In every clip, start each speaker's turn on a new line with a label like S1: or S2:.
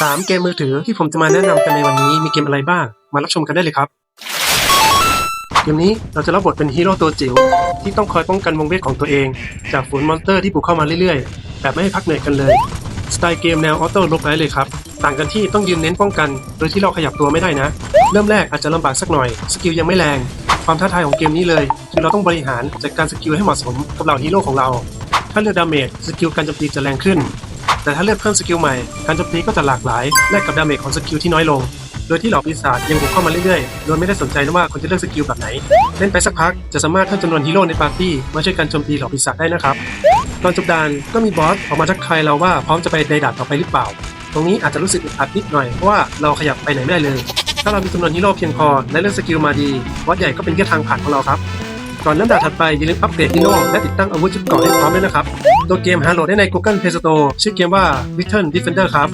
S1: 3 เกมมือถือที่ผมจะมาแนะนำกันในวันนี้มีเกมอะไรบ้าง มารับชมกันได้เลยครับ เกมนี้เราจะรับบทเป็นฮีโร่ตัวจิ๋วที่ต้องคอยป้องกันวงเวทของตัวเอง จากฝูงมอนสเตอร์ที่บุกเข้ามาเรื่อยๆ แบบไม่ให้พักเหนื่อยกันเลย สไตล์เกมแนวออโต้ลบไร้เลยครับ ต่างกันที่ต้องยืนเน้นป้องกัน โดยที่เราขยับตัวไม่ได้นะ เริ่มแรกอาจจะลำบากสักหน่อย สกิลยังไม่แรง ความท้าทายของเกมนี้เลยคือเราต้องบริหารจัดการสกิลให้เหมาะสมกับเหล่าฮีโร่ของเรา ถ้าเลือกดาเมจสกิลการโจมตีจะแรงขึ้น แต่ถ้าเลือกเพิ่มสกิลใหม่ การโจมตีก็จะหลากหลายแลกกับดาเมจของสกิลที่น้อยลง โดยที่เหล่าปีศาจยังบุกเข้ามาเรื่อยๆ โดยไม่ได้สนใจนะว่าคนจะเลือกสกิลแบบไหน เล่นไปสักพักจะสามารถเพิ่มจำนวนฮีโร่ในปาร์ตี้มาช่วยกันโจมตีเหล่าปีศาจได้นะครับ ตอนจบดานก็มีบอสออกมาทักทายเราว่าพร้อมจะไปในด่านต่อไปหรือเปล่า ตรงนี้อาจจะรู้สึกอึดอัดนิดหน่อยเพราะว่าเราขยับไปไหนไม่ได้เลย ถ้าเรามีจำนวนฮีโร่เพียงพอและเลือกสกิลมาดีบอสใหญ่ก็เป็นแค่ทางผ่านของเราครับ ก่อนเริ่มด่านถัดไปอย่าลืมอัปเกรดฮีโร่และติดตั้งอาวุธชุดเกราะให้พร้อมด้วยนะครับ ตัวเกมหาโหลดได้ใน Google Play Store ชื่อเกมว่า Return Defender ครับ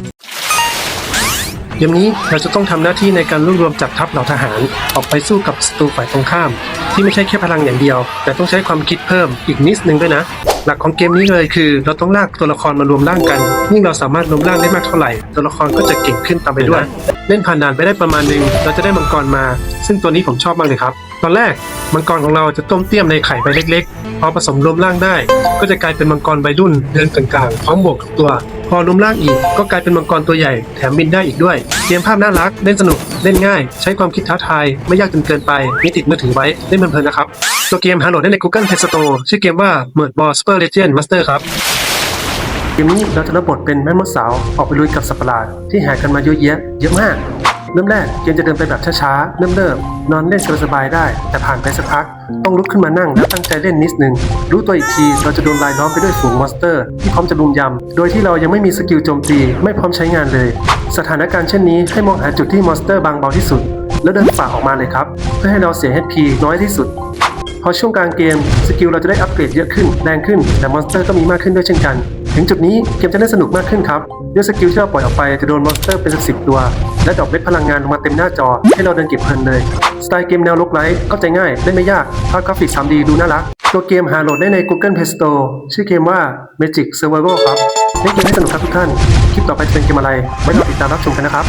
S1: เกมนี้เราจะต้องทำหน้าที่ในการรวบรวมจัดทัพเหล่าทหาร ออกไปสู้กับศัตรูฝ่ายตรงข้าม ที่ไม่ใช่แค่พลังอย่างเดียว แต่ต้องใช้ความคิดเพิ่มอีกนิดนึงด้วยนะ หลักของเกมนี้เลยคือ เราต้องลากตัวละครมารวมร่างกันยิ่งเราสามารถรวมร่างได้มากเท่าไหร่ ตัวละครก็จะเก่งขึ้นตามไปด้วย เล่นผ่านด่านไปได้ประมาณหนึงเราจะได้มังกรมา ซึ่งตัวนี้ผมชอบมากเลยครับ ตอนแรกมังกรของเราจะต้มเตี้ยมในไข่ใบเล็กๆ พอผสมรวมร่างได้ ก็จะกลายเป็นมังกรใบรุ่นเดินกลางๆพร้อมบวกทุกตัว พอรวมร่างอีกก็กลายเป็นมังกรตัวใหญ่แถมบินได้อีกด้วยเกมภาพน่ารักเล่นสนุกเล่นง่าย ใช้ความคิดท้าทาย ไม่ยากจนเกินไปมีติดมือถือไว้เล่นเพลินๆนะครับตัวเกมหาโหลดได้ใน Google Play Store ชื่อเกมว่า m e r d Ball Super Legend Master ครับเกมนี้เราจะรับบทเป็นแม่มดสาวออกไปลุยกับสัตว์ประหลาดที่หากันมาเยอะแยะเยอะมาก เริ่มแรกเกมจะเดินไปแบบช้าๆ เริ่มเริ่มนอนเล่นสบายๆได้ แต่ผ่านไปสักพัก ต้องลุกขึ้นมานั่งแล้วตั้งใจเล่นนิดนึง รู้ตัวอีกทีเราจะโดนลายล้อมไปด้วยฝูงมอนสเตอร์ ที่พร้อมจะลุมยำ โดยที่เรายังไม่มีสกิลโจมตี ไม่พร้อมใช้งานเลย สถานการณ์เช่นนี้ให้มองหาจุดที่มอนสเตอร์บางเบาที่สุด แล้วเดินฝ่าออกมาเลยครับ เพื่อให้เราเสีย HP น้อยที่สุดพอช่วงกลางเกมสกิลเราจะได้อัปเกรดเยอะขึ้นแรงขึ้นแต่มอนสเตอร์ก็มีมากขึ้นด้วยเช่นกัน ถึงจุดนี้เกมจะเล่นสนุกมากขึ้นครับด้วยสกิลที่เราปล่อยออกไปจะโดนมอนสเตอร์เป็นสิบตัว และดอกเม็ดพลังงานลงมาเต็มหน้าจอ ให้เราเดินเก็บเพลินเลย สไตล์เกมแนวลกไลท์เข้าใจง่ายเล่นไม่ยากภาพกราฟิก 3D ดูน่ารัก ตัวเกมหาโหลดได้ใน Google Play Store ชื่อเกมว่า Magic Survival ครับเล่นเกมให้สนุกครับทุกท่าน คลิปต่อไปจะเป็นเกมอะไรไว้รอติดตามรับชมกันนะครับ